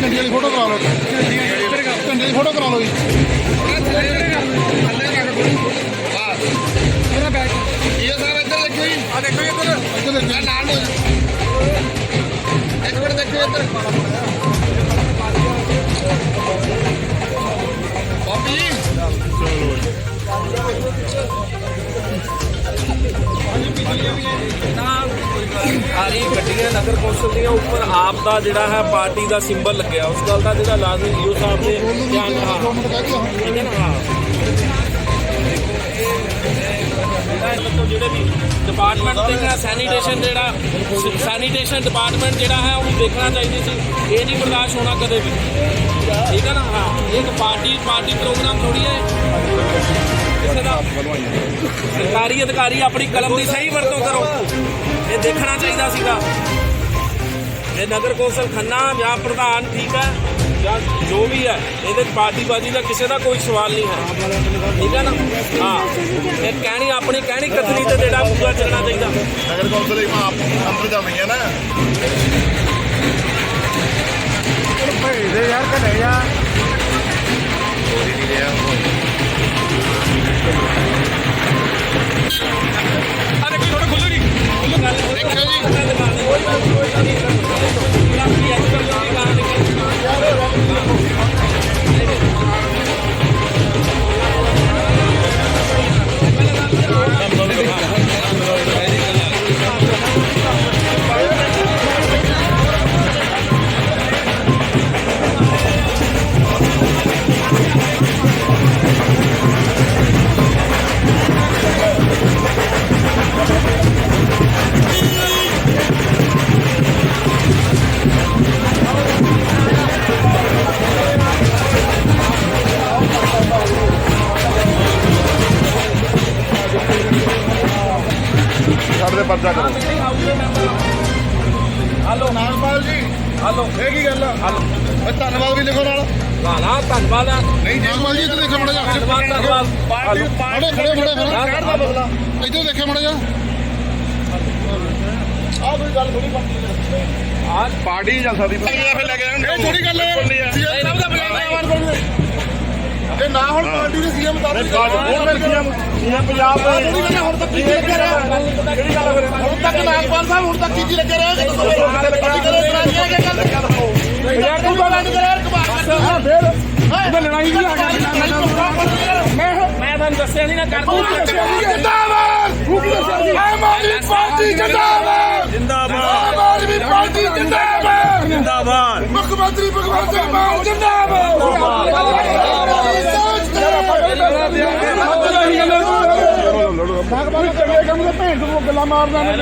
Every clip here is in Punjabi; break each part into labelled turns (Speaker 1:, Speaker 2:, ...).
Speaker 1: ਝੰਡੇ ਵਾਲੀ ਫੋਟੋ ਕਰਾ ਲਓ। ਝੰਡੇ ਦੀ ਫੋਟੋ ਕਰਾ ਲਓ ਜੀ।
Speaker 2: ਇਹ ਸਾਰਾ ਇੱਧਰ ਦੇਖੋ ਜੀ। ਆ ਦੇਖੋ ਇੱਧਰ।
Speaker 1: ਇੱਧਰ ਦੇਖੋ
Speaker 2: ਆ ਨਾਲ ਨੂੰ ਇੱਕ ਮਿੰਟ ਦੇਖੋ ਇੱਧਰ। ਬਾਬੀ ਜੀ।
Speaker 3: ਗੱਡੀਆਂ ਨਗਰ ਕੌਂਸਲ ਦੀਆਂ ਉੱਪਰ ਆਪ ਦਾ ਜਿਹੜਾ ਹੈ ਪਾਰਟੀ ਦਾ ਸਿੰਬਲ ਲੱਗਿਆ। ਉਸ ਗੱਲ ਦਾ ਜਿਹੜਾ ਲਾਜ਼ਮੀ ਯੂ ਸਾਹਿਬ ਦੇ ਧਿਆਨ ਹਾਂ। ਜਿਹੜੇ ਵੀ ਡਿਪਾਰਟਮੈਂਟ ਤੇ ਸੈਨੀਟੇਸ਼ਨ ਜਿਹੜਾ ਸੈਨੀਟੇਸ਼ਨ ਡਿਪਾਰਟਮੈਂਟ ਜਿਹੜਾ ਹੈ ਉਹਨੂੰ ਦੇਖਣਾ ਚਾਹੀਦੀ ਸੀ। ਇਹ ਨਹੀਂ ਬਰਦਾਸ਼ਤ ਹੋਣਾ ਕਦੇ ਵੀ। ਠੀਕ ਹੈ ਨਾ? ਹਾਂ। ਇਹ ਇੱਕ ਪਾਰਟੀ ਪਾਰਟੀ ਪ੍ਰੋਗਰਾਮ ਥੋੜੀ ਹੈ। ਕਿਸੇ ਦਾ ਸਰਕਾਰੀ ਅਧਿਕਾਰੀ ਆਪਣੀ ਕਲਮ ਦੀ ਸਹੀ ਵਰਤੋਂ ਕਰੋ। ਇਹ ਦੇਖਣਾ ਚਾਹੀਦਾ ਸੀਗਾ। ਇਹ ਨਗਰ ਕੌਂਸਲ ਖੰਨਾ ਜਾਂ ਪ੍ਰਧਾਨ ਠੀਕ ਹੈ ਜਾਂ ਜੋ ਵੀ ਹੈ ਇਹਦੇ ਪਾਰਟੀਬਾਜ਼ੀ ਦਾ ਕਿਸੇ ਦਾ ਕੋਈ ਸਵਾਲ ਨਹੀਂ ਹੈ। ਠੀਕ ਹੈ ਨਾ? ਹਾਂ। ਇਹ ਕਹਿਣੀ ਆਪਣੀ ਕਹਿਣੀ ਕਥਨੀ ਤੇ ਜਿਹੜਾ ਪੂਰਾ ਚੱਲਣਾ ਚਾਹੀਦਾ।
Speaker 2: ਨਗਰ ਕੌਂਸਲ ਦੇ ਆਪ ਅੰਦਰ ਜਾ ਰਹੀਆਂ ਨਾ।
Speaker 1: ਭੇਜਦੇ ਯਾਰ ਘਰੇ ਜਾ
Speaker 3: ਅਰੇ ਕੋਈ ਥੋੜਾ ਖੁੱਲੋ ਨਹੀਂ ਦੇਖੋ ਜੀ।
Speaker 2: ਪਰਚਾ ਕਰੋ।
Speaker 3: ਹਲੋ।
Speaker 2: ਨਾਗਪਾਲ ਜੀ।
Speaker 3: ਹਲੋ।
Speaker 2: ਇਹ ਕੀ ਗੱਲ ਆ? ਇਹ ਧੰਨਵਾਦ ਵੀ ਲਿਖੋ ਨਾਲ
Speaker 3: ਨਾ ਨਾ ਧੰਨਵਾਦ ਆ।
Speaker 2: ਨਹੀਂ
Speaker 1: ਨਾਗਪਾਲ ਜੀ ਇੱਧਰ ਦੇਖੋ ਮੜਾ ਜਾ
Speaker 3: ਧੰਨਵਾਦ ਧੰਨਵਾਦ।
Speaker 2: ਪਾਰਟੀ
Speaker 1: ਖੜੇ ਖੜੇ ਖੜੇ ਖੜੇ।
Speaker 2: ਦਾ ਬਦਲਾ
Speaker 1: ਇੱਧਰ ਦੇਖੋ ਮੜਾ ਜਾ
Speaker 2: ਆ ਕੋਈ ਗੱਲ ਥੋੜੀ
Speaker 3: ਆਜ
Speaker 2: ਪਾਰਟੀ ਚੱਲ ਸਕਦੀ ਫਿਰ ਲੈ ਕੇ ਜਾਣ
Speaker 1: ਇਹ ਥੋੜੀ ਗੱਲ ਹੈ
Speaker 3: ਸਭ ਦਾ ਬੁਲਾਵਾ
Speaker 1: ਇਹ ਨਾ ਹੁਣ ਪਾਰਟੀ ਦੇ ਸੀਐਮ ਦਾ
Speaker 2: ਹੋਰ ਫਿਰ ਸੀਐਮ ਸੀਐਮ ਪੰਜਾਬ ਦੇ
Speaker 1: ਥੋੜੀ ਗੱਲ ਹੁਣ ਤੱਕ ਕੀ ਲੱਗਿਆ ਰਿਹਾ
Speaker 2: ਕਿਹੜੀ ਗੱਲ ਫਿਰ
Speaker 1: ਹੁਣ ਤੱਕ ਨਾਗਪਾਲ ਸਾਹਿਬ ਹੁਣ ਤੱਕ ਕੀ ਕੀ ਲੱਗਿਆ ਰਿਹਾ ਪਾਰਟੀ ਕਰੇ ਕਰਾਂਗੇ ਕਿ ਗੱਲ? ਯਾਰ ਤੂੰ ਬੋਲਾਂ ਨਹੀਂ ਕਰਿਆ ਕਬਾਰ ਫਿਰ? ਲੜਾਈ ਵੀ ਆ ਗਈ। ਮੈਂ
Speaker 3: ਮੈਂ ਤੁਹਾਨੂੰ ਦੱਸਿਆ ਨਹੀਂ ਨਾ ਕਰ ਦੂੰ।
Speaker 1: ਜਿੰਦਾਬਾਦ! ਆਮ ਆਦਮੀ ਪਾਰਟੀ ਜਿੰਦਾਬਾਦ! ਜਿੰਦਾਬਾਦ। ਆਮ ਆਦਮੀ ਪਾਰਟੀ ਜਿੰਦਾਬਾਦ! ਜਿੰਦਾਬਾਦ। ਮੁੱਖ ਮੰਤਰੀ ਭਗਵੰਤ ਸਿੰਘ ਮਾਨ ਜਿੰਦਾਬਾਦ! ਚੰਗੇ ਕੰਮ ਦੇ ਭੇਡ ਨੂੰ ਗੱਲਾਂ ਮਾਰਦਾ ਨੇ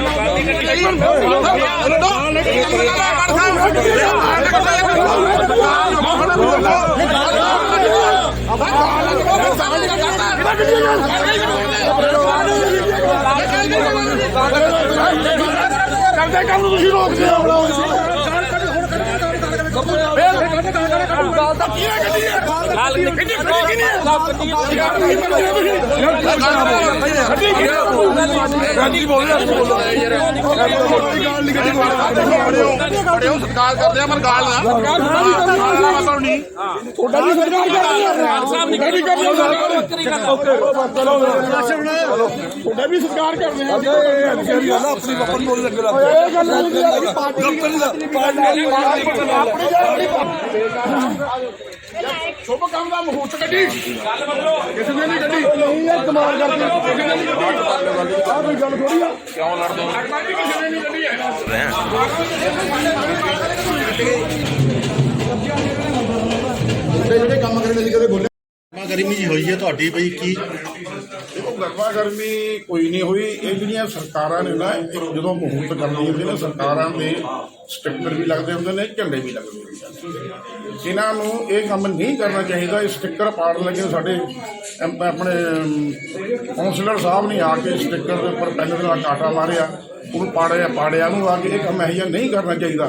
Speaker 1: ਕਰਦੇ ਕੰਮ ਨੂੰ ਤੁਸੀਂ ਰੋਕਦੇ ਹੋ।
Speaker 3: ਨਾਲ
Speaker 2: ਕਰਦੇ ਆ ਪਰ ਗਾਲ ਨਾ ਆਪਾਂ ਨਹੀਂ
Speaker 1: ਤੁਹਾਡਾ ਵੀ ਸਰਕਾਰ ਕਰਦੀ
Speaker 3: ਸਾਹਿਬ ਨਿਕਲੀ ਕਰ
Speaker 1: ਤੁਹਾਡਾ ਵੀ ਸਰਕਾਰ ਕਰਦੇ ਆ ਆਪਣੀ ਵਪਨ ਬੋਲ ਲੱਗ ਰਿਹਾ ਇਹ ਗੱਲ ਨਹੀਂ ਕਿ ਸ਼ੁਭ ਕੰਮ ਦਾ ਮਹੂਰਤ ਕੱਢੀ ਕਿਸੇ ਨੇ ਨਹੀਂ ਕੱਢੀ ਨਹੀਂ ਯਾਰ ਕਮਾਲ ਕਰਦੇ ਕਿਸੇ ਨੇ ਨਹੀਂ ਕੱਢੀ ਆਹ ਕੋਈ ਗੱਲ ਥੋੜੀ ਆ ਕਿਉਂ ਲੜਦੇ ਕਿਸੇ ਨੇ ਨਹੀਂ ਕੱਢੀ ਹੈ
Speaker 4: ਜਿਹੜੇ ਕੰਮ ਕਰਨੇ ਲਈ ਕਦੇ ਬੋਲੇ ਗਰਮਾ ਗਰਮੀ ਜੀ ਹੋਈ ਹੈ ਤੁਹਾਡੀ ਬਈ, ਕੀ
Speaker 1: ਗਰਮਾ ਗਰਮੀ ਕੋਈ ਨਹੀਂ ਹੋਈ। ਇਹ ਜਿਹੜੀਆਂ ਸਰਕਾਰਾਂ ਨੇ ਨਾ ਇਹ ਜਦੋਂ ਮਹੂਰਤ ਕਰਨੀ ਹੁੰਦੀ ਨਾ ਸਰਕਾਰਾਂ ਦੇ ਸਟਿੱਕਰ ਵੀ ਲੱਗਦੇ ਹੁੰਦੇ ਨੇ ਝੰਡੇ ਵੀ ਲੱਗਦੇ ਹੁੰਦੇ ਨੇ। ਇਹਨਾਂ ਨੂੰ ਇਹ ਕੰਮ ਨਹੀਂ ਕਰਨਾ ਚਾਹੀਦਾ। ਇਹ ਸਟਿੱਕਰ ਪਾੜਨ ਲੱਗੇ ਸਾਡੇ ਆਪਣੇ ਅਮ, ਕੌਂਸਲਰ ਸਾਹਿਬ ਨੇ ਆ ਕੇ ਸਟਿੱਕਰ ਦੇ ਉੱਪਰ ਪੈਨ ਨਾਲ ਕਾਟਾ ਮਾਰਿਆ। ਉਹਨੂੰ ਪਾੜਿਆ ਪਾੜਿਆ ਨੂੰ ਆ ਕੇ ਇਹ ਕੰਮ ਇਹੋ ਨਹੀਂ ਕਰਨਾ ਚਾਹੀਦਾ।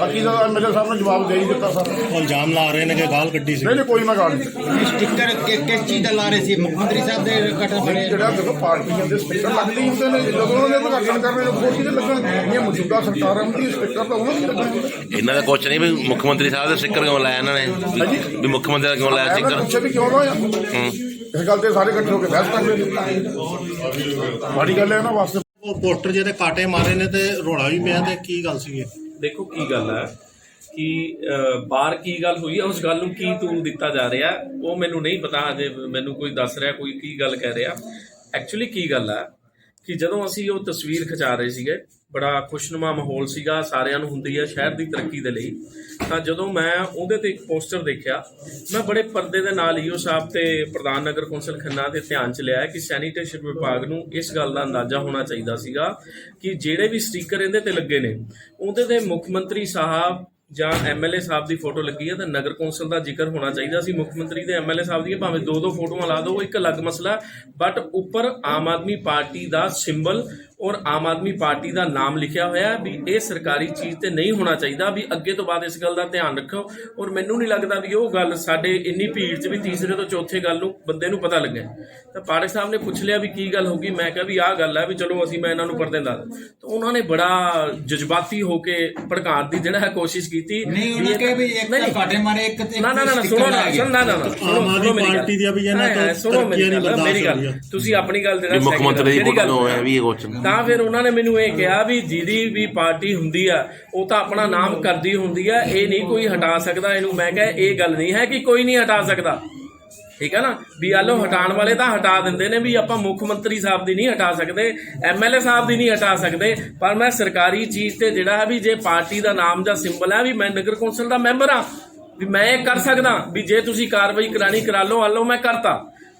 Speaker 1: ਬਾਕੀ ਦਾ ਸਾਹਿਬ ਨੇ ਜਵਾਬ ਦੇ ਹੀ ਦਿੱਤਾ ਸਰ।
Speaker 4: ਉਹ ਇਲਜ਼ਾਮ ਲਾ ਰਹੇ ਨੇ ਕਿ ਗਾਲ ਕੱਢੀ ਸੀ।
Speaker 1: ਨਹੀਂ ਨਹੀਂ, ਕੋਈ ਮੈਂ ਗੱਲ ਨਹੀਂ
Speaker 5: ਸਟicker ਕਿਸ ਚੀਜ਼ ਦਾ ਲਾ ਰਹੇ ਸੀ? ਮੁੱਖ ਮੰਤਰੀ ਸਾਹਿਬ ਦੇ ਕਟਰ ਫੜੇ
Speaker 1: ਜਿਹੜਾ ਜਦੋਂ ਪਾਰਟੀਆਂ ਦੇ ਸਪੀਕਰ ਲੱਗਦੇ ਹੀ ਹੁੰਦੇ ਨੇ। ਜਦੋਂ ਉਹਨਾਂ ਨੇ ਉਦਘਾਟਨ ਕਰਨੇ ਨੇ ਕਿਹਦੇ ਲੱਗਣ? ਇਹ ਮੌਜੂਦਾ ਸਰਕਾਰਾਂ ਦੀ ਸਪੀਕਰ ਤਾਂ ਉਹਨਾਂ ਦੀ ਲੱਗਣਗੇ
Speaker 6: ਇਹਨਾਂ ਦਾ ਕੁਛ ਨਹੀਂ ਵੀ ਮੁੱਖ ਮੰਤਰੀ ਸਾਹਿਬ ਦੇ ਸਟicker ਕਿਉਂ ਲਾਇਆ ਇਹਨਾਂ ਨੇ? ਵੀ- ਮੁੱਖ ਮੰਤਰੀ ਦਾ ਕਿਉਂ ਲਾਇਆ ਸਟicker
Speaker 1: ਪੁੱਛਿਆ ਵੀ ਕਿਉਂ ਲਾਇਆ? ਇਸ ਗੱਲ ਤੇ ਸਾਰੇ ਇਕੱਠੇ ਹੋ ਕੇ ਬਹਿਸ ਕਰਦੇ ਨੇ ਮਾੜੀ ਗੱਲ ਹੈ ਨਾ ਵਾਸਤੇ
Speaker 4: ਉਹ ਪੋਸਟਰ ਜਿਹਦੇ ਕਾਟੇ ਮਾਰੇ ਨੇ ਤੇ ਰੋਲਾ ਵੀ ਪਿਆ ਤੇ ਕੀ ਗੱਲ ਸੀ ਇਹ
Speaker 3: ਦੇਖੋ ਕੀ ਗੱਲ ਹੈ ਕਿ ਬਾਹਰ ਕੀ ਗੱਲ ਹੋਈ ਹੈ ਉਸ ਗੱਲ ਨੂੰ ਕੀ ਤੂਲ ਦਿੱਤਾ ਜਾ ਰਿਹਾ, ਉਹ ਮੈਨੂੰ ਨਹੀਂ ਪਤਾ, ਅਜੇ ਮੈਨੂੰ ਕੋਈ ਦੱਸ ਰਿਹਾ, ਕੋਈ ਕੀ ਗੱਲ ਕਹਿ ਰਿਹਾ। ਐਕਚੁਅਲੀ ਕੀ ਗੱਲ ਹੈ ਕਿ ਜਦੋਂ ਅਸੀਂ ਉਹ ਤਸਵੀਰ ਖਿਚਾ ਰਹੇ ਸੀਗੇ ਬੜਾ ਖੁਸ਼ਨੁਮਾ ਮਾਹੌਲ ਸੀਗਾ, ਸਾਰਿਆਂ ਨੂੰ ਹੁੰਦੀ ਹੈ ਸ਼ਹਿਰ ਦੀ ਤਰੱਕੀ ਦੇ ਲਈ। ਤਾਂ ਜਦੋਂ ਮੈਂ ਉਹਦੇ ਤੇ ਇੱਕ ਪੋਸਟਰ ਦੇਖਿਆ, ਮੈਂ ਬੜੇ ਪਰਦੇ ਦੇ ਨਾਲ ਹੀ ਉਹ ਸਾਹਿਬ ਤੇ ਪ੍ਰਧਾਨ ਨਗਰ ਕੌਂਸਲ ਖੰਨਾ 'ਤੇ ਧਿਆਨ ਚ ਲਿਆ ਕਿ ਸੈਨੀਟੇਸ਼ਨ ਵਿਭਾਗ ਨੂੰ ਇਸ ਗੱਲ ਦਾ ਅੰਦਾਜ਼ਾ ਹੋਣਾ ਚਾਹੀਦਾ ਸੀਗਾ ਕਿ ਜਿਹੜੇ ਵੀ ਸਟicker ਇਹਦੇ ਤੇ ਲੱਗੇ ਨੇ, ਉਹਦੇ ਤੇ ਮੁੱਖ ਮੰਤਰੀ ਸਾਹਿਬ ਜਾਂ ਐਮਐਲਏ ਸਾਹਿਬ ਦੀ ਫੋਟੋ ਲੱਗੀ ਹੈ ਤਾਂ ਨਗਰ ਕੌਂਸਲ ਦਾ ਜ਼ਿਕਰ ਹੋਣਾ ਚਾਹੀਦਾ ਸੀ। ਮੁੱਖ ਮੰਤਰੀ ਤੇ ਐਮਐਲਏ ਸਾਹਿਬ ਦੀਆਂ ਭਾਵੇਂ ਦੋ ਦੋ ਫੋਟੋਆਂ ਲਾ ਦਿਓ ਇੱਕ ਅਲੱਗ ਮਸਲਾ ਬਟ ਉੱਪਰ ਆਮ ਆਦਮੀ ਪਾਰਟੀ ਦਾ ਸਿੰਬਲ ਔਰ ਆਮ ਆਦਮੀ ਪਾਰਟੀ ਦਾ ਨਾਮ ਲਿਖਿਆ ਹੋਇਆ ਵੀ ਇਹ ਸਰਕਾਰੀ ਚੀਜ਼ ਤੇ ਨਹੀਂ ਹੋਣਾ ਚਾਹੀਦਾ ਵੀ ਅੱਗੇ ਤੋਂ ਬਾਅਦ ਇਸ ਗੱਲ ਦਾ ਧਿਆਨ ਰੱਖੋ। ਔਰ ਮੈਨੂੰ ਨਹੀਂ ਲੱਗਦਾ ਵੀ ਉਹ ਗੱਲ ਸਾਡੇ ਇੰਨੀ ਭੀੜ 'ਚ ਵੀ ਤੀਸਰੇ ਤੋਂ ਚੌਥੇ ਗੱਲ ਨੂੰ ਬੰਦੇ ਨੂੰ ਪਤਾ ਲੱਗਿਆ ਤਾਂ ਪਾਰਕ ਸਾਹਿਬ ਨੇ ਪੁੱਛ ਲਿਆ ਵੀ ਕੀ ਗੱਲ ਹੋ ਗਈ? ਮੈਂ ਕਿਹਾ ਵੀ ਆਹ ਗੱਲ ਹੈ ਵੀ ਚਲੋ ਅਸੀਂ ਮੈਂ ਇਹਨਾਂ ਨੂੰ ਪਰਦੇ ਦੱਸ ਤਾਂ ਉਹਨਾਂ ਨੇ ਬੜਾ ਜਜ਼ਬਾਤੀ ਹੋ ਕੇ ਭੜਕਾਉਣ ਦੀ ਜਿਹੜਾ ਹੈ ਕੋਸ਼ਿਸ਼ ਕੀਤੀ।
Speaker 5: ਨਹੀਂ ਉਹਨਾਂ
Speaker 3: ਇਹ-
Speaker 5: ਕੇ ਵੀ ਇੱਕ ਤਾਂ। ਕਾਟੇ ਮਾਰੇ ਇੱਕ ਤੇ
Speaker 3: ਨਾ ਨਾ ਨਾ ਸੁਣੋ ਨਾ ਸੁਣ ਨਾ ਨਾ ਨਾ ਸੁਣੋ-
Speaker 4: ਆਮ ਆਦਮੀ
Speaker 3: ਸੁਣੋ ਮੇਰੀ ਗੱਲ।
Speaker 4: ਪਾਰਟੀ ਤੋਂ
Speaker 3: ਸੁਣੋ ਮੇਰੀ ਤੁਸੀਂ ਆਪਣੀ ਗੱਲ
Speaker 6: ਵੀ
Speaker 3: ਜਿਹੜਾ
Speaker 6: ਮੁੱਖ ਮੰਤਰੀ ਦੀ
Speaker 3: ਜਿਹੜੀ
Speaker 6: ਫੋਟੋ
Speaker 3: ਗੱਲ
Speaker 6: ਤੋਂ ਹੋਇਆ ਵੀ ਇਹ ਕੁਛ।
Speaker 3: ਤਾਂ ਫਿਰ ਉਹਨਾਂ ਨੇ ਮੈਨੂੰ ਇਹ ਕਿਹਾ ਵੀ ਜਿਹਦੀ ਵੀ ਪਾਰਟੀ ਹੁੰਦੀ ਆ, ਉਹ ਤਾਂ ਆਪਣਾ ਨਾਮ ਕਰਦੀ ਹੁੰਦੀ ਆ, ਇਹ ਨਹੀਂ ਕੋਈ ਹਟਾ ਸਕਦਾ ਇਹਨੂੰ। ਮੈਂ ਕਿਹਾ, ਇਹ ਗੱਲ ਨਹੀਂ ਹੈ ਕਿ ਕੋਈ ਨਹੀਂ ਹਟਾ ਸਕਦਾ। ਠੀਕ ਹੈ ਨਾ? ਵੀ ਆਲੋ ਹਟਾਉਣ ਵਾਲੇ ਤਾਂ ਹਟਾ ਦਿੰਦੇ ਨੇ ਵੀ ਆਪਾਂ ਮੁੱਖ ਮੰਤਰੀ ਸਾਹਿਬ ਦੀ ਨਹੀਂ ਹਟਾ ਸਕਦੇ ਐਮਐਲਏ ਸਾਹਿਬ ਦੀ ਨਹੀਂ ਹਟਾ ਸਕਦੇ, ਪਰ ਮੈਂ ਸਰਕਾਰੀ ਚੀਜ਼ ਤੇ ਜਿਹੜਾ ਹੈ ਵੀ ਜੇ ਪਾਰਟੀ ਦਾ ਨਾਮ ਜਾਂ ਸਿੰਬਲ ਹੈ ਵੀ ਮੈਂ ਨਗਰ ਕੌਂਸਲ ਦਾ ਮੈਂਬਰ ਆ ਵੀ ਮੈਂ ਇਹ ਕਰ ਸਕਦਾ, ਵੀ ਜੇ ਤੁਸੀਂ ਕਾਰਵਾਈ ਕਰਾਣੀ ਕਰਾ ਲਓ ਆਲੋ ਮੈਂ ਕਰਤਾ।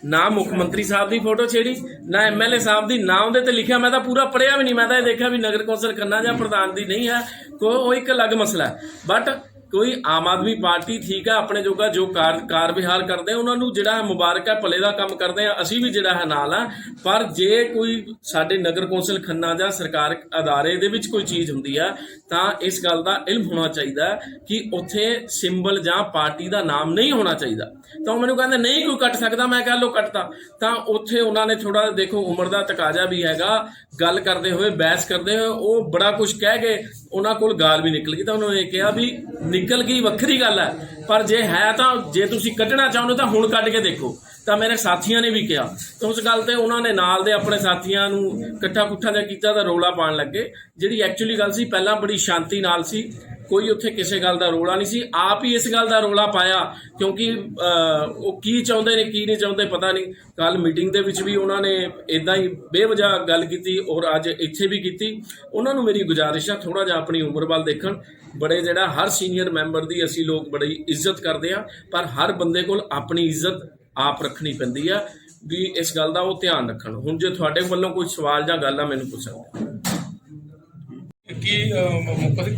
Speaker 3: ਨਾ ਮੁੱਖ ਮੰਤਰੀ ਸਾਹਿਬ ਦੀ ਫੋਟੋ ਛੇੜੀ, ਨਾ ਐਮਐਲਏ ਸਾਹਿਬ ਦੀ, ਨਾ ਉਹਦੇ ਤੇ ਲਿਖਿਆ, ਮੈਂ ਤਾਂ ਪੂਰਾ ਪੜਿਆ ਵੀ ਨਹੀਂ, ਮੈਂ ਤਾਂ ਇਹ ਦੇਖਿਆ ਵੀ ਨਗਰ ਕੌਂਸਲ ਖੰਨਾ ਜਾਂ ਪ੍ਰਧਾਨ ਦੀ ਨਹੀਂ ਹੈ, ਕੋ ਉਹ ਇੱਕ ਅਲੱਗ ਮਸਲਾ ਹੈ। ਬਟ ਕੋਈ ਆਮ ਆਦਮੀ ਪਾਰਟੀ ਠੀਕ ਹੈ ਆਪਣੇ ਜੋਗਾ ਜੋ ਕਾਰ ਵਿਹਾਰ ਕਰਦੇ ਆ, ਉਹਨਾਂ ਨੂੰ ਜਿਹੜਾ ਹੈ ਮੁਬਾਰਕ ਹੈ ਭਲੇ ਦਾ ਕੰਮ ਕਰਦੇ ਆ ਅਸੀਂ ਵੀ ਜਿਹੜਾ ਹੈ ਨਾਲ ਆ। ਪਰ ਜੇ ਕੋਈ ਸਾਡੇ ਨਗਰ ਕੌਂਸਲ ਖੰਨਾ ਜਾਂ ਸਰਕਾਰ ਅਦਾਰੇ ਦੇ ਵਿੱਚ ਕੋਈ ਚੀਜ਼ ਹੁੰਦੀ ਆ ਤਾਂ ਇਸ ਗੱਲ ਦਾ ਇਲਮ ਹੋਣਾ ਚਾਹੀਦਾ ਕਿ ਉੱਥੇ ਸਿੰਬਲ ਜਾਂ ਪਾਰਟੀ ਦਾ ਨਾਮ ਨਹੀਂ ਹੋਣਾ ਚਾਹੀਦਾ। ਤਾਂ ਉਹ ਮੈਨੂੰ ਕਹਿੰਦੇ ਨਹੀਂ ਕੋਈ ਕੱਟ ਸਕਦਾ ਮੈਂ ਕਹ ਲੋ ਕੱਟਦਾ ਤਾਂ ਉੱਥੇ ਉਹਨਾਂ ਨੇ ਥੋੜਾ ਦੇਖੋ ਉਮਰ ਦਾ ਤਕਾਜ਼ਾ ਵੀ ਹੈਗਾ ਗੱਲ ਕਰਦੇ ਹੋਏ ਬਹਿਸ ਕਰਦੇ ਹੋਏ ਉਹ ਬੜਾ ਕੁਝ ਕਹਿ ਗਏ ਉਹਨਾਂ ਕੋਲ ਗਾਲ ਵੀ ਨਿਕਲ ਗਈ ਤਾਂ ਉਹਨਾਂ ਨੇ ਕਿਹਾ ਵੀ ਨਿਕਲ ਗਈ, ਵੱਖਰੀ ਗੱਲ ਹੈ। ਪਰ ਜੇ ਹੈ ਤਾਂ ਜੇ ਤੁਸੀਂ ਕੱਢਣਾ ਚਾਹੁੰਦੇ ਤਾਂ ਹੁਣ ਕੱਢ ਕੇ ਦੇਖੋ। ਤਾਂ ਮੇਰੇ ਸਾਥੀਆਂ ਨੇ ਵੀ ਕਿਹਾ। ਤਾਂ ਉਸ ਗੱਲ ਤੇ ਉਹਨਾਂ ਨੇ ਨਾਲ ਦੇ ਆਪਣੇ ਸਾਥੀਆਂ ਨੂੰ ਇਕੱਠਾ ਕੁੱਠਾ ਜਿਹਾ ਕੀਤਾ ਤਾਂ ਰੋਲਾ ਪਾਉਣ ਲੱਗੇ। ਜਿਹੜੀ ਐਕਚੁਅਲੀ ਗੱਲ ਸੀ, ਪਹਿਲਾਂ ਬੜੀ ਸ਼ਾਂਤੀ ਨਾਲ ਸੀ। ਕੋਈ ਉੱਥੇ ਕਿਸੇ ਗੱਲ ਦਾ ਰੋਲਾ ਨਹੀਂ ਸੀ। ਆਪ ਹੀ ਇਸ ਗੱਲ ਦਾ ਰੋਲਾ ਪਾਇਆ, ਕਿਉਂਕਿ ਉਹ ਕੀ ਚਾਹੁੰਦੇ ਨੇ, ਕੀ ਨਹੀਂ ਚਾਹੁੰਦੇ ਪਤਾ ਨਹੀਂ। ਕੱਲ ਮੀਟਿੰਗ ਦੇ ਵਿੱਚ ਵੀ ਉਹਨਾਂ ਨੇ ਇਦਾਂ ਹੀ ਬੇਵਜ੍ਹਾ ਗੱਲ ਕੀਤੀ ਔਰ ਅੱਜ ਇੱਥੇ ਵੀ ਕੀਤੀ। ਉਹਨਾਂ ਨੂੰ ਮੇਰੀ ਗੁਜ਼ਾਰਿਸ਼ ਆ ਥੋੜਾ ਜਿਹਾ ਆਪਣੀ ਉਮਰ ਵੱਲ ਦੇਖਣ। ਬੜੇ ਜਿਹੜਾ ਹਰ ਸੀਨੀਅਰ ਮੈਂਬਰ ਦੀ ਅਸੀਂ ਲੋਕ ਬੜੀ ਇੱਜ਼ਤ ਕਰਦੇ ਆ। ਪਰ ਹਰ ਬੰਦੇ ਕੋਲ ਆਪਣੀ ਇੱਜ਼ਤ ਆਪ ਰੱਖਣੀ ਪੈਂਦੀ ਆ ਵੀ ਇਸ ਗੱਲ ਦਾ ਉਹ ਧਿਆਨ ਰੱਖਣ। ਹੁਣ ਜੇ ਤੁਹਾਡੇ ਵੱਲੋਂ ਕੋਈ ਸਵਾਲ ਜਾਂ ਗੱਲ ਆ ਮੈਨੂੰ ਪੁੱਛ ਸਕਦੇ
Speaker 7: ਕੀ ਮੁਕਤ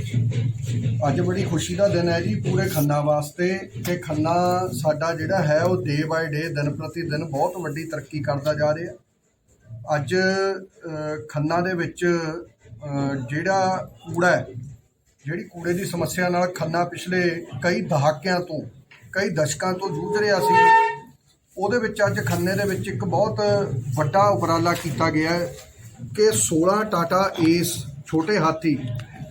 Speaker 8: ਅੱਜ ਬੜੀ ਖੁਸ਼ੀ ਦਾ ਦਿਨ ਹੈ ਜੀ ਪੂਰੇ ਖੰਨਾ ਵਾਸਤੇ ਤੇ ਖੰਨਾ ਸਾਡਾ ਜਿਹੜਾ ਹੈ ਉਹ ਡੇ ਬਾਏ ਡੇ ਦਿਨ ਪ੍ਰਤੀ ਦਿਨ ਬਹੁਤ ਵੱਡੀ ਤਰੱਕੀ ਕਰਦਾ ਜਾ ਰਿਹਾ। ਅੱਜ ਖੰਨਾ ਦੇ ਵਿੱਚ ਜਿਹੜਾ ਕੂੜਾ ਹੈ ਜਿਹੜੀ ਕੂੜੇ ਦੀ ਸਮੱਸਿਆ ਨਾਲ ਖੰਨਾ ਪਿਛਲੇ ਕਈ ਦਹਾਕਿਆਂ ਤੋਂ ਕਈ ਦਸ਼ਕਾਂ ਤੋਂ ਜੂਝ ਰਿਹਾ ਸੀ। ਉਹਦੇ ਵਿੱਚ ਅੱਜ ਖੰਨੇ ਦੇ ਵਿੱਚ ਇੱਕ ਬਹੁਤ ਵੱਡਾ ਉਪਰਾਲਾ ਕੀਤਾ ਗਿਆ ਹੈ ਕਿ 16 ਟਾਟਾ ਏਸ ਛੋਟੇ ਹਾਥੀ,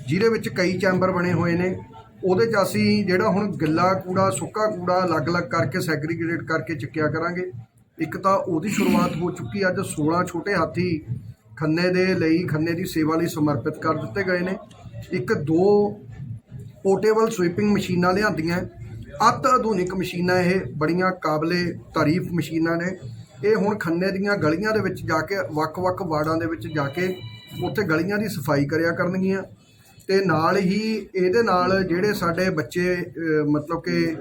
Speaker 8: ਜਿਹਦੇ ਵਿੱਚ ਕਈ ਚੈਂਬਰ ਬਣੇ ਹੋਏ ਨੇ, ਉਹਦੇ 'ਚ ਅਸੀਂ ਜਿਹੜਾ ਹੁਣ ਗਿੱਲਾ ਕੂੜਾ, ਸੁੱਕਾ ਕੂੜਾ ਅਲੱਗ-ਅਲੱਗ ਕਰਕੇ ਸੈਗਰੀਗੇਟ ਕਰਕੇ ਚੱਕਿਆ ਕਰਾਂਗੇ। ਇੱਕ ਤਾਂ ਉਹਦੀ ਸ਼ੁਰੂਆਤ ਹੋ ਚੁੱਕੀ ਅੱਜ 16 ਛੋਟੇ ਹਾਥੀ ਖੰਨੇ ਦੇ ਲਈ, ਖੰਨੇ ਦੀ ਸੇਵਾ ਲਈ ਸਮਰਪਿਤ ਕਰ ਦਿੱਤੇ ਗਏ ਨੇ। ਇੱਕ ਦੋ ਪੋਰਟੇਬਲ ਸਵੀਪਿੰਗ ਮਸ਼ੀਨਾਂ ਲਿਆਂਦੀਆਂ ਅਤ ਆਧੁਨਿਕ ਮਸ਼ੀਨਾਂ ਇਹ ਬੜੀਆਂ ਕਾਬਲੇ ਤਾਰੀਫ ਮਸ਼ੀਨਾਂ ਨੇ। ਇਹ ਹੁਣ ਖੰਨੇ ਦੀਆਂ ਗਲੀਆਂ ਦੇ ਵਿੱਚ ਜਾ ਕੇ, ਵੱਖ-ਵੱਖ ਵਾਰਡਾਂ ਦੇ ਵਿੱਚ ਜਾ ਕੇ ਉੱਥੇ ਗਲੀਆਂ ਦੀ ਸਫ਼ਾਈ ਕਰਿਆ ਕਰਨਗੀਆਂ। ਤੇ ਨਾਲ ਹੀ ਇਹਦੇ ਨਾਲ ਜਿਹੜੇ ਸਾਡੇ ਬੱਚੇ ਮਤਲਬ ਕਿ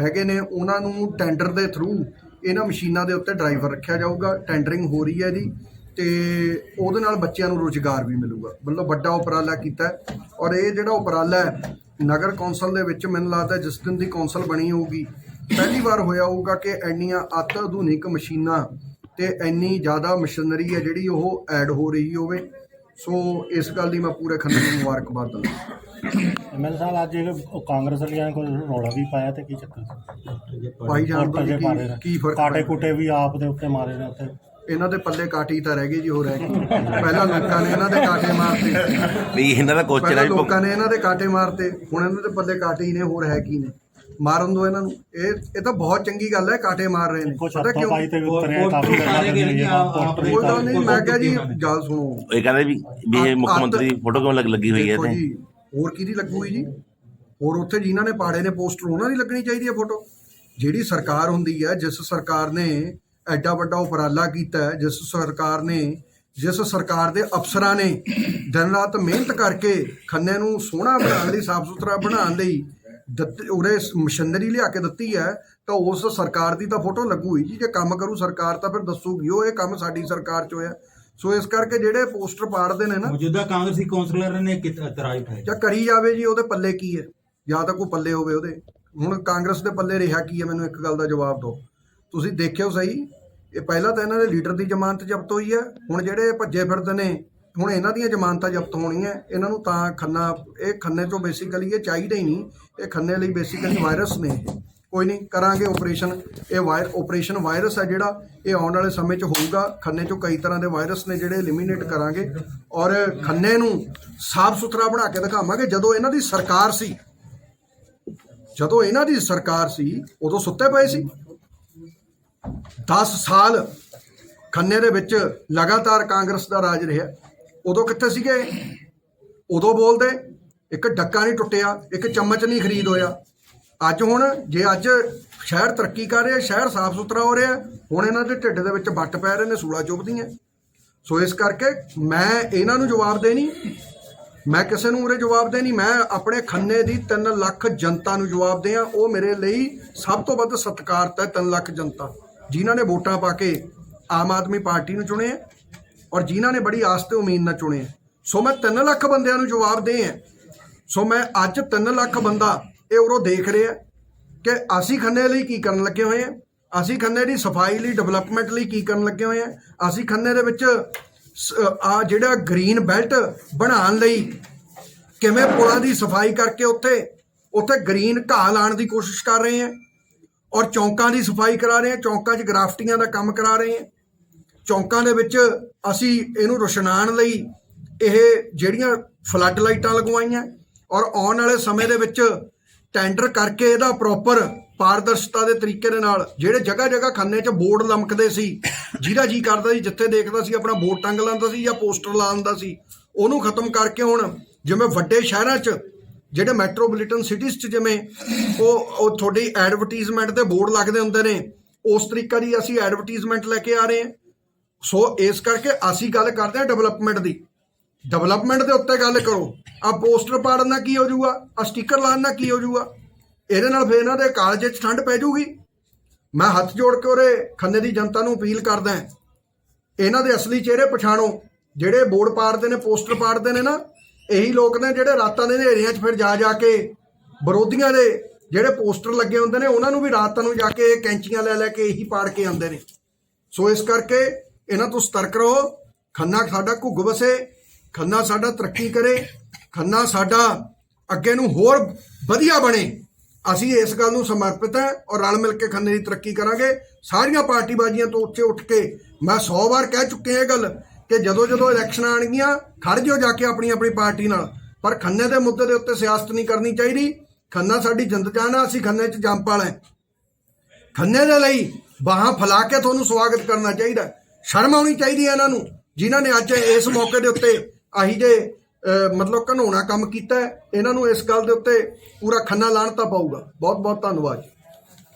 Speaker 8: ਹੈਗੇ ਨੇ, ਉਹਨਾਂ ਨੂੰ ਟੈਂਡਰ ਦੇ ਥਰੂ ਇਹਨਾਂ ਮਸ਼ੀਨਾਂ ਦੇ ਉੱਤੇ ਡਰਾਈਵਰ ਰੱਖਿਆ ਜਾਊਗਾ। ਟੈਂਡਰਿੰਗ ਹੋ ਰਹੀ ਹੈ ਜੀ ਤੇ ਉਹਦੇ ਨਾਲ ਬੱਚਿਆਂ ਨੂੰ ਰੋਜ਼ਗਾਰ ਵੀ ਮਿਲੂਗਾ। ਮਤਲਬ ਵੱਡਾ ਉਪਰਾਲਾ ਕੀਤਾ ਔਰ ਇਹ ਜਿਹੜਾ ਉਪਰਾਲਾ ਹੈ ਨਗਰ ਕੌਂਸਲ ਦੇ ਵਿੱਚ ਮੈਨੂੰ ਲੱਗਦਾ ਜਿਸ ਦਿਨ ਦੀ ਕੌਂਸਲ ਬਣੀ ਹੋਊਗੀ ਪਹਿਲੀ ਵਾਰ ਹੋਇਆ ਹੋਊਗਾ ਕਿ ਇੰਨੀਆਂ ਅਤ ਆਧੁਨਿਕ ਮਸ਼ੀਨਾਂ ਤੇ ਇੰਨੀ ਜ਼ਿਆਦਾ ਮਸ਼ੀਨਰੀ ਹੈ ਜਿਹੜੀ ਉਹ ਐਡ ਹੋ ਰਹੀ ਹੋਵੇ। ਸੋ ਇਸ ਗੱਲ ਦੀ ਮੈਂ ਪੂਰੇ ਖੰਨੇ ਨੂੰ ਮੁਬਾਰਕਬਾਦ ਦਿੰਦਾ
Speaker 4: ਐਮਐਲ ਸਾਹਿਬ ਅੱਜ ਇਹ ਕਾਂਗਰਸ ਵਾਲਿਆਂ ਕੋਲ ਰੌਲਾ ਵੀ ਪਾਇਆ ਤੇ ਕੀ ਚੱਕਰ? ਸੀ
Speaker 8: ਭਾਈ ਜਾਨ ਕੀ ਫ਼ਰਕ
Speaker 4: ਕਾਟੇ? ਕੁੱਟੇ ਵੀ ਆਪ ਦੇ ਉੱਤੇ ਮਾਰੇ ਨੇ ਉੱਤੇ
Speaker 8: ਇਹਨਾਂ ਦੇ ਪੱਲੇ ਕਾਟੀ ਤਾਂ ਰਹਿ ਗਏ ਜੀ ਹੋ ਰਹਿ ਗਏ ਪਹਿਲਾਂ ਲੋਕਾਂ ਨੇ ਇਹਨਾਂ ਦੇ ਕਾਟੇ ਮਾਰਤੇ।
Speaker 6: ਵੀ ਇਹਨਾਂ ਦਾ ਕੋਚਰ
Speaker 8: ਪਹਿਲਾਂ ਲੋਕਾਂ ਨੇ ਇਹਨਾਂ ਦੇ ਕਾਟੇ ਮਾਰਤੇ ਹੁਣ ਇਹਨਾਂ ਦੇ ਪੱਲੇ ਕਾਟੇ ਹੀ ਨੇ ਹੋਰ ਹੈ ਕੀ ਨੇ? ਮਾਰਨ ਦੋ ਇਹਨਾਂ ਨੂੰ। ਇਹ ਇਹ ਤਾਂ ਬਹੁਤ ਚੰਗੀ ਗੱਲ ਹੈ ਕਾਟੇ ਮਾਰ ਰਹੇ ਨੇ। ਪਤਾ ਕਿਉਂ?
Speaker 4: ਪਾਈ ਤੇ
Speaker 8: ਨਹੀਂ ਮੈਂ ਕਿਹਾ ਜੀ ਗੱਲ ਸੁਣੋ।
Speaker 6: ਇਹ ਕਹਿੰਦੇ ਵੀ ਵੀ ਇਹ ਮੁੱਖ ਮੰਤਰੀ ਫੋਟੋ ਕਿਉਂ ਲੱਗ- ਹੋਈ ਹੈ ਤੇ
Speaker 8: ਹੋਰ ਕਿਹਦੀ ਲੱਗੂਗੀ ਜੀ? ਹੋਰ ਉੱਥੇ ਜਿਨ੍ਹਾਂ ਨੇ ਪਾੜੇ ਨੇ ਪੋਸਟਰ ਉਹਨਾਂ ਦੀ ਲੱਗਣੀ ਚਾਹੀਦੀ ਹੈ ਫੋਟੋ। ਜਿਹੜੀ ਸਰਕਾਰ ਹੁੰਦੀ ਹੈ ਜਿਸ ਸਰਕਾਰ ਨੇ ਐਡਾ ਵੱਡਾ ਉਪਰਾਲਾ ਕੀਤਾ ਜਿਸ ਸਰਕਾਰ ਨੇ ਜਿਸ ਸਰਕਾਰ ਦੇ ਅਫਸਰਾਂ ਨੇ ਦਿਨ ਰਾਤ ਮਿਹਨਤ ਕਰਕੇ ਖੰਨੇ ਨੂੰ ਸੋਹਣਾ ਬਣਾਉਣ ਲਈ ਸਾਫ਼ ਸੁਥਰਾ ਬਣਾਉਣ ਲਈ ਉਰੇ ਮਸ਼ੀਨਰੀ ਲਿਆ ਕੇ ਦਿੱਤੀ ਹੈ ਤਾਂ ਉਸ ਸਰਕਾਰ ਦੀ ਤਾਂ ਫੋਟੋ ਲੱਗੂ ਹੀ ਜੀ ਜੇ ਕੰਮ ਕਰੂ ਸਰਕਾਰ ਤਾਂ ਫਿਰ ਦੱਸੂਗੀ ਉਹ ਇਹ ਕੰਮ ਸਾਡੀ ਸਰਕਾਰ 'ਚ ਹੋਇਆ ਸੋ ਇਸ ਕਰਕੇ ਜਿਹੜੇ ਪੋਸਟਰ ਪਾੜਦੇ ਨੇ ਨਾ
Speaker 5: ਮੌਜੂਦਾ ਕਾਂਗਰਸੀ ਕੌਂਸਲਰ ਨੇ ਇਤਰਾਜ਼ ਉਠਾਇਆ।
Speaker 8: ਜਾਂ ਕਰੀ ਜਾਵੇ ਜੀ ਉਹਦੇ ਪੱਲੇ ਕੀ ਹੈ? ਜਾਂ ਤਾਂ ਕੋਈ ਪੱਲੇ ਹੋਵੇ ਉਹਦੇ। ਹੁਣ ਕਾਂਗਰਸ ਦੇ ਪੱਲੇ ਰਿਹਾ ਕੀ ਹੈ? ਮੈਨੂੰ ਇੱਕ ਗੱਲ ਦਾ ਜਵਾਬ ਦਿਓ। ਤੁਸੀਂ ਦੇਖਿਓ ਸਹੀ। ਇਹ ਪਹਿਲਾਂ ਤਾਂ ਇਹਨਾਂ ਦੇ ਲੀਡਰ ਦੀ ਜ਼ਮਾਨਤ ਜ਼ਬਤ ਹੋਈ ਹੈ। ਹੁਣ ਜਿਹੜੇ ਭੱਜੇ ਫਿਰਦੇ ਨੇ, ਹੁਣ ਇਹਨਾਂ ਦੀਆਂ ਜ਼ਮਾਨਤਾਂ ਜ਼ਬਤ ਹੋਣੀਆਂ। ਇਹਨਾਂ ਨੂੰ ਤਾਂ ਖੰਨਾ, ਇਹ ਖੰਨੇ ਤੋਂ ਬੇਸਿਕਲੀ ਇਹ ਚਾਹੀਦਾ ਹੀ ਨਹੀਂ। ਇਹ ਖੰਨੇ ਲਈ ਬੇਸਿਕਲੀ ਵਾਇਰਸ ਨੇ ਕੋਈ ਨਹੀਂ, ਕਰਾਂਗੇ ਆਪਰੇਸ਼ਨ ਇਹ ਵਾਇਰ ਆਪਰੇਸ਼ਨ ਵਾਇਰਸ ਹੈ ਜਿਹੜਾ, ਇਹ ਆਉਣ ਵਾਲੇ ਸਮੇਂ 'ਚ ਹੋਊਗਾ। ਖੰਨੇ 'ਚੋਂ ਕਈ ਤਰ੍ਹਾਂ ਦੇ ਵਾਇਰਸ ਨੇ ਜਿਹੜੇ ਐਲੀਮੀਨੇਟ ਕਰਾਂਗੇ। ਔਰ ਖੰਨੇ ਨੂੰ ਸਾਫ਼ ਸੁਥਰਾ ਬਣਾ ਕੇ ਦਿਖਾਵਾਂਗੇ। ਜਦੋਂ ਇਹਨਾਂ ਦੀ ਸਰਕਾਰ ਸੀ, ਜਦੋਂ ਇਹਨਾਂ ਦੀ ਸਰਕਾਰ ਸੀ, ਉਦੋਂ ਸੁੱਤੇ ਪਏ ਸੀ। 10 ਸਾਲ ਖੰਨੇ ਦੇ ਵਿੱਚ ਲਗਾਤਾਰ ਕਾਂਗਰਸ ਦਾ ਰਾਜ ਰਿਹਾ। ਉਦੋਂ ਕਿੱਥੇ ਸੀਗੇ ਉਦੋਂ ਬੋਲਦੇ, ਇੱਕ ਡੱਕਾ ਨਹੀਂ ਟੁੱਟਿਆ, ਇੱਕ ਚਮਚ ਨਹੀਂ ਖਰੀਦ ਹੋਇਆ। ਅੱਜ ਹੁਣ, ਜੇ ਅੱਜ ਸ਼ਹਿਰ ਤਰੱਕੀ ਕਰ ਰਿਹਾ, ਸ਼ਹਿਰ ਸਾਫ਼ ਸੁਥਰਾ ਹੋ ਰਿਹਾ, ਹੁਣ ਇਹਨਾਂ ਦੇ ਢਿੱਡ ਦੇ ਵਿੱਚ ਵੱਟ ਪੈ ਰਹੇ ਨੇ, ਸੂਲਾ ਚੁੱਭਦੀਆਂ। ਸੋ ਇਸ ਕਰਕੇ ਮੈਂ ਇਹਨਾਂ ਨੂੰ ਜਵਾਬ ਦੇ ਨਹੀਂ ਮੈਂ ਕਿਸੇ ਨੂੰ ਉਰੇ ਜਵਾਬ ਦੇ ਨਹੀਂ ਮੈਂ ਆਪਣੇ ਖੰਨੇ ਦੀ 3 ਲੱਖ ਜਨਤਾ ਨੂੰ ਜਵਾਬ ਦਿਆਂ। ਉਹ ਮੇਰੇ ਲਈ ਸਭ ਤੋਂ ਵੱਧ ਸਤਿਕਾਰਤ ਹੈ 3 ਲੱਖ ਜਨਤਾ। ਜਿਨ੍ਹਾਂ ਨੇ ਵੋਟਾਂ ਪਾ ਕੇ ਆਮ ਆਦਮੀ ਪਾਰਟੀ ਨੂੰ ਚੁਣੇ ਹੈ ਔਰ ਜਿਨ੍ਹਾਂ ਨੇ ਬੜੀ ਆਸ ਤੇ ਉਮੀਦ ਨਾਲ ਚੁਣੇ ਹੈ ਸੋ ਮੈਂ 3 ਲੱਖ ਬੰਦਿਆਂ ਨੂੰ ਜਵਾਬ ਦੇ ਹੈ ਸੋ ਮੈਂ ਅੱਜ 3 ਲੱਖ ਬੰਦਾ ਇਹ ਉਰੋਂ ਦੇਖ ਰਿਹਾ ਕਿ ਅਸੀਂ ਖੰਨੇ ਲਈ ਕੀ ਕਰਨ ਲੱਗੇ ਹੋਏ ਆ। ਅਸੀਂ ਖੰਨੇ ਦੀ ਸਫ਼ਾਈ ਲਈ ਡਿਵੈਲਪਮੈਂਟ ਲਈ ਕੀ ਕਰਨ ਲੱਗੇ ਹੋਏ ਆ। ਅਸੀਂ ਖੰਨੇ ਦੇ ਵਿੱਚ ਆ ਜਿਹੜਾ ਗ੍ਰੀਨ ਬੈਲਟ ਬਣਾਉਣ ਲਈ ਕਿਵੇਂ ਪੁਲਾਂ ਦੀ ਸਫ਼ਾਈ ਕਰਕੇ ਉੱਥੇ ਉੱਥੇ ਗ੍ਰੀਨ ਘਾਹ ਲਾਉਣ ਦੀ ਕੋਸ਼ਿਸ਼ ਕਰ ਰਹੇ ਆ। ਔਰ ਚੌਂਕਾਂ ਦੀ ਸਫ਼ਾਈ ਕਰਾ ਰਹੇ ਹਾਂ, ਚੌਂਕਾਂ 'ਚ ਗ੍ਰਾਫਟੀਆਂ ਦਾ ਕੰਮ ਕਰਾ ਰਹੇ ਹਾਂ। ਚੌਂਕਾਂ ਦੇ ਵਿੱਚ ਅਸੀਂ ਇਹਨੂੰ ਰੋਸ਼ਨਾਨ ਲਈ ਇਹ ਜਿਹੜੀਆਂ ਫਲੱਡ ਲਾਈਟਾਂ ਲਗਵਾਈਆਂ ਔਰ ਆਉਣ ਵਾਲੇ ਸਮੇਂ ਦੇ ਵਿੱਚ ਟੈਂਡਰ ਕਰਕੇ ਇਹਦਾ ਪ੍ਰੋਪਰ ਪਾਰਦਰਸ਼ਤਾ ਦੇ ਤਰੀਕੇ ਦੇ ਨਾਲ ਜਿਹੜੇ ਜਗ੍ਹਾ ਜਗ੍ਹਾ ਖੰਨੇ 'ਚ ਬੋਰਡ ਲਮਕਦੇ ਸੀ, ਜਿਹਦਾ ਜੀ ਕਰਦਾ ਸੀ, ਜਿੱਥੇ ਦੇਖਦਾ ਸੀ, ਆਪਣਾ ਬੋਰਡ ਟੰਗ ਲਾਉਂਦਾ ਸੀ ਜਾਂ ਪੋਸਟਰ ਲਾ ਦਿੰਦਾ ਸੀ, ਉਹਨੂੰ ਖਤਮ ਕਰਕੇ ਹੁਣ ਜਿਵੇਂ ਵੱਡੇ ਸ਼ਹਿਰਾਂ 'ਚ ਜਿਹੜੇ ਮੈਟਰੋਪੋਲੀਟਨ ਸਿਟੀਜ਼ 'ਚ ਜਿਵੇਂ ਉਹ ਉਹ ਤੁਹਾਡੀ ਐਡਵਰਟਾਈਜ਼ਮੈਂਟ ਤੇ ਬੋਰਡ ਲੱਗਦੇ ਹੁੰਦੇ ਨੇ, ਉਸ ਤਰੀਕਾ ਦੀ ਅਸੀਂ ਐਡਵਰਟਾਈਜ਼ਮੈਂਟ ਲੈ ਕੇ ਆ ਰਹੇ ਹਾਂ। ਸੋ ਇਸ ਕਰਕੇ ਅਸੀਂ ਗੱਲ ਕਰਦੇ ਹਾਂ ਡਿਵੈਲਪਮੈਂਟ ਦੀ। ਡਿਵੈਲਪਮੈਂਟ ਦੇ ਉੱਤੇ ਗੱਲ ਕਰੋ। ਆ ਪੋਸਟਰ ਪਾੜਨ ਨਾਲ ਕੀ ਹੋ ਜਾਊਗਾ? ਆ ਸਟicker ਲਾਉਣ ਨਾਲ ਕੀ ਹੋ ਜਾਊਗਾ? ਇਹਦੇ ਨਾਲ ਫੇਰ ਇਹਨਾਂ ਦੇ ਕਾਲਜ 'ਚ ਠੰਡ ਪੈ ਜਾਊਗੀ। ਮੈਂ ਹੱਥ ਜੋੜ ਕੇ ਉਹਰੇ ਖੰਨੇ ਦੀ ਜਨਤਾ ਨੂੰ ਅਪੀਲ ਕਰਦਾ ਇਹਨਾਂ ਦੇ ਅਸਲੀ ਚਿਹਰੇ ਪਛਾਣੋ। ਜਿਹੜੇ ਬੋਰਡ ਪਾੜਦੇ ਨੇ ਪੋਸਟਰ ਪਾੜਦੇ ਨੇ ਨਾ ਇਹੀ ਲੋਕ ਨੇ ਜਿਹੜੇ ਰਾਤਾਂ ਦੇ ਹਨੇਰਿਆਂ 'ਚ ਫਿਰ ਜਾ ਜਾ ਕੇ ਵਿਰੋਧੀਆਂ ਦੇ ਜਿਹੜੇ ਪੋਸਟਰ ਲੱਗੇ ਹੁੰਦੇ ਨੇ, ਉਹਨਾਂ ਨੂੰ ਵੀ ਰਾਤਾਂ ਨੂੰ ਜਾ ਕੇ ਕੈਂਚੀਆਂ ਲੈ ਲੈ ਕੇ ਇਹੀ ਪਾੜ ਕੇ ਆਉਂਦੇ ਨੇ। ਸੋ ਇਸ ਕਰਕੇ ਇਹਨਾਂ ਤੋਂ ਸਤਰਕ ਰਹੋ। ਖੰਨਾ ਸਾਡਾ ਘੁੱਗ ਵਸੇ, ਖੰਨਾ ਸਾਡਾ ਤਰੱਕੀ ਕਰੇ, ਖੰਨਾ ਸਾਡਾ ਅੱਗੇ ਨੂੰ ਹੋਰ ਵਧੀਆ ਬਣੇ। ਅਸੀਂ ਇਸ ਗੱਲ ਨੂੰ ਸਮਰਪਿਤ ਹੈ ਔਰ ਰਲ ਮਿਲ ਕੇ ਖੰਨੇ ਦੀ ਤਰੱਕੀ ਕਰਾਂਗੇ। ਸਾਰੀਆਂ ਪਾਰਟੀ ਬਾਜ਼ੀਆਂ ਤੋਂ ਉੱਥੇ ਉੱਠ ਕੇ ਮੈਂ 100 ਵਾਰ ਕਹਿ ਚੁੱਕੇ ਇਹ ਗੱਲ ਕਿ ਜਦੋਂ ਜਦੋਂ ਇਲੈਕਸ਼ਨਾਂ ਆਣਗੀਆਂ ਖੜ ਜਿਓ ਜਾ ਕੇ ਆਪਣੀ ਆਪਣੀ ਪਾਰਟੀ ਨਾਲ। ਪਰ ਖੰਨੇ ਦੇ ਮੁੱਦੇ ਦੇ ਉੱਤੇ ਸਿਆਸਤ ਨਹੀਂ ਕਰਨੀ ਚਾਹੀਦੀ। ਖੰਨਾ ਸਾਡੀ ਜਿੰਦ ਜਾਨ ਆ ਅਸੀਂ ਖੰਨੇ 'ਚ ਜੰਪ ਵਾਲੇ ਖੰਨੇ ਦੇ ਲਈ ਬਾਹਾਂ ਫੈਲਾ ਕੇ ਤੁਹਾਨੂੰ ਸਵਾਗਤ ਕਰਨਾ ਚਾਹੀਦਾ ਸ਼ਰਮ ਆਉਣੀ ਚਾਹੀਦੀ ਹੈ ਇਹਨਾਂ ਨੂੰ, ਜਿਨ੍ਹਾਂ ਨੇ ਅੱਜ ਇਸ ਮੌਕੇ ਦੇ ਉੱਤੇ ਆਹੀ ਜੇ ਮਤਲਬ ਘਨੋਣਾ ਕੰਮ ਕੀਤਾ ਇਹਨਾਂ ਨੂੰ ਇਸ ਗੱਲ ਦੇ ਉੱਤੇ ਪੂਰਾ ਖੰਨਾ ਲਾਣ ਤਾਂ ਪਾਊਗਾ। ਬਹੁਤ ਬਹੁਤ ਧੰਨਵਾਦ